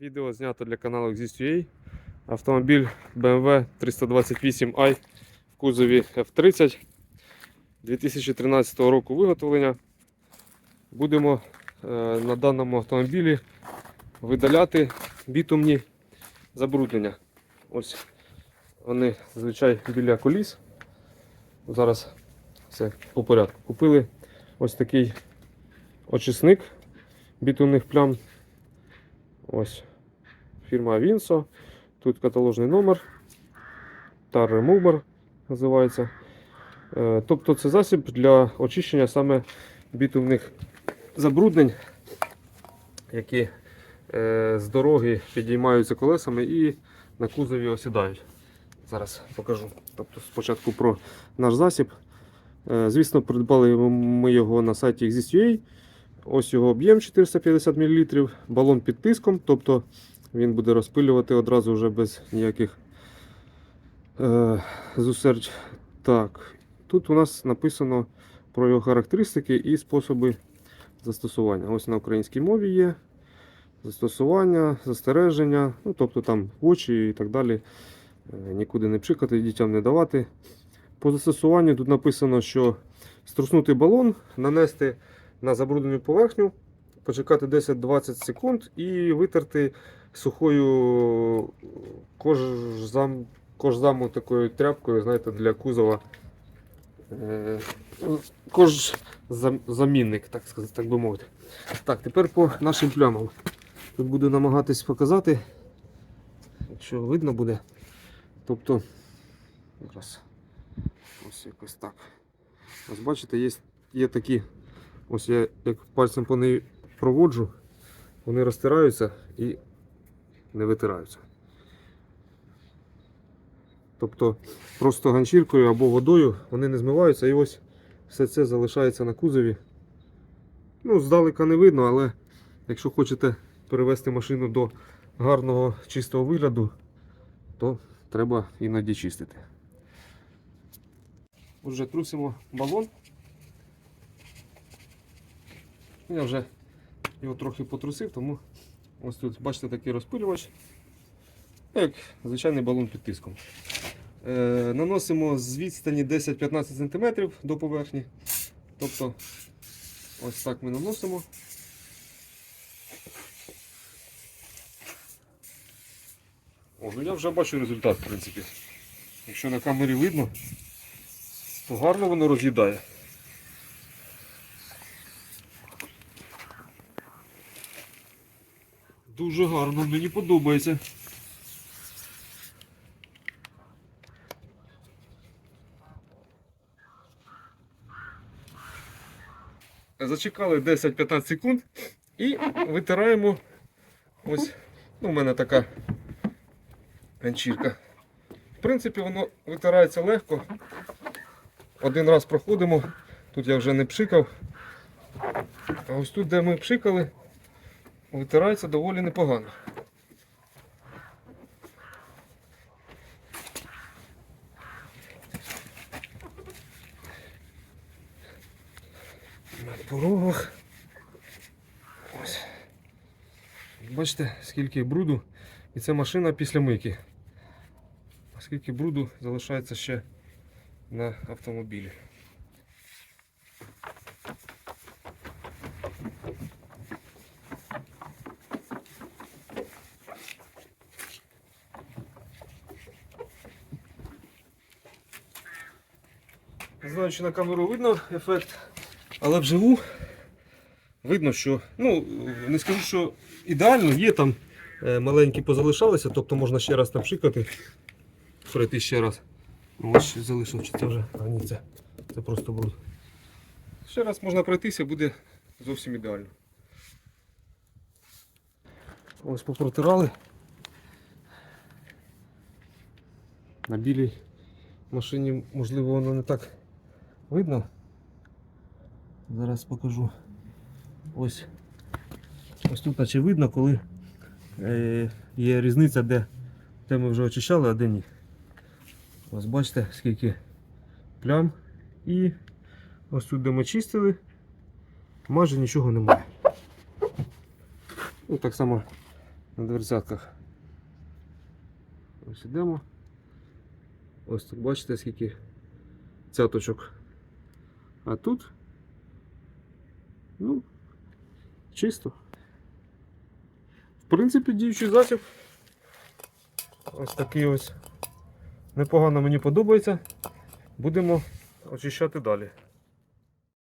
Відео знято для каналу Exist.ua. Автомобіль BMW 328i в кузові F30 2013 року виготовлення. Будемо е, на даному автомобілі видаляти бітумні забруднення. Ось вони зазвичай біля коліс. Зараз все по порядку. Купили ось такий очисник бітумних плям. Ось фірма Vinso. Тут каталожний номер. Tar Remover називається. Е, Тобто це засіб для очищення саме бітумних забруднень, які е, з дороги підіймаються колесами і на кузові осідають. Зараз покажу. Тобто спочатку про наш засіб. Е, Звісно, придбали ми його на сайті Exist.ua. Ось його об'єм 450 мл, балон під тиском, тобто він буде розпилювати одразу вже без ніяких е, зусердь. Так, тут у нас написано про його характеристики і способи застосування. Ось на українській мові є застосування, застереження, ну, тобто там очі і так далі. Е, Нікуди не пшикати, дітям не давати. По застосуванню тут написано, що струснути балон, нанести на забруднену поверхню, почекати 10-20 секунд і витерти сухою кожзам, кожзаму такою тряпкою, знаєте, для кузова. Е, Кожзамінник, так сказати, так би мовити. Так, тепер по нашим плямам. Тут буду намагатись показати, якщо видно буде. Тобто, зараз, ось якось так. Ось бачите, є, є такі Ось я як пальцем по неї проводжу, вони розтираються і не витираються. Тобто просто ганчіркою або водою вони не змиваються і ось все це залишається на кузові. Ну, здалека не видно, але якщо хочете перевести машину до гарного чистого вигляду, то треба іноді чистити. Отже, трусимо балон. Я вже його трохи потрусив, тому ось тут, бачите, такий розпилювач. Як звичайний балон під тиском. Е, наносимо з відстані 10-15 см до поверхні. Тобто ось так ми наносимо. О, ну я вже бачу результат, в принципі. Якщо на камері видно, то гарно воно роз'їдає. Дуже гарно, мені подобається. Зачекали 10-15 секунд і витираємо ось, ну, у мене така ганчірка. В принципі, воно витирається легко. Один раз проходимо, тут я вже не пшикав. А ось тут, де ми пшикали, витирається доволі непогано. На порогах. Ось. Бачите, скільки бруду. І це машина після мийки. А скільки бруду залишається ще на автомобілі. Не знаю, чи на камеру видно ефект, але вживу видно, що, ну, не скажу, що ідеально, є там е, маленькі позалишалися, тобто можна ще раз там пшикати, пройти ще раз. Ну, Ось залишив, чи це вже, а ні, це, це просто бруд. Ще раз можна пройтися, буде зовсім ідеально. Ось попротирали. На білій машині, можливо, воно не так видно. Зараз покажу. Ось ось тут наче видно, коли е, є різниця, де, де ми вже очищали, а де ні. Ось бачите, скільки плям. І ось тут, де ми чистили, майже нічого немає. Ну, так само на дверцятках. Ось ідемо. Ось тут бачите, скільки цяточок. А тут, ну, чисто. В принципі, діючий засіб. Ось такий ось. Непогано мені подобається. Будемо очищати далі.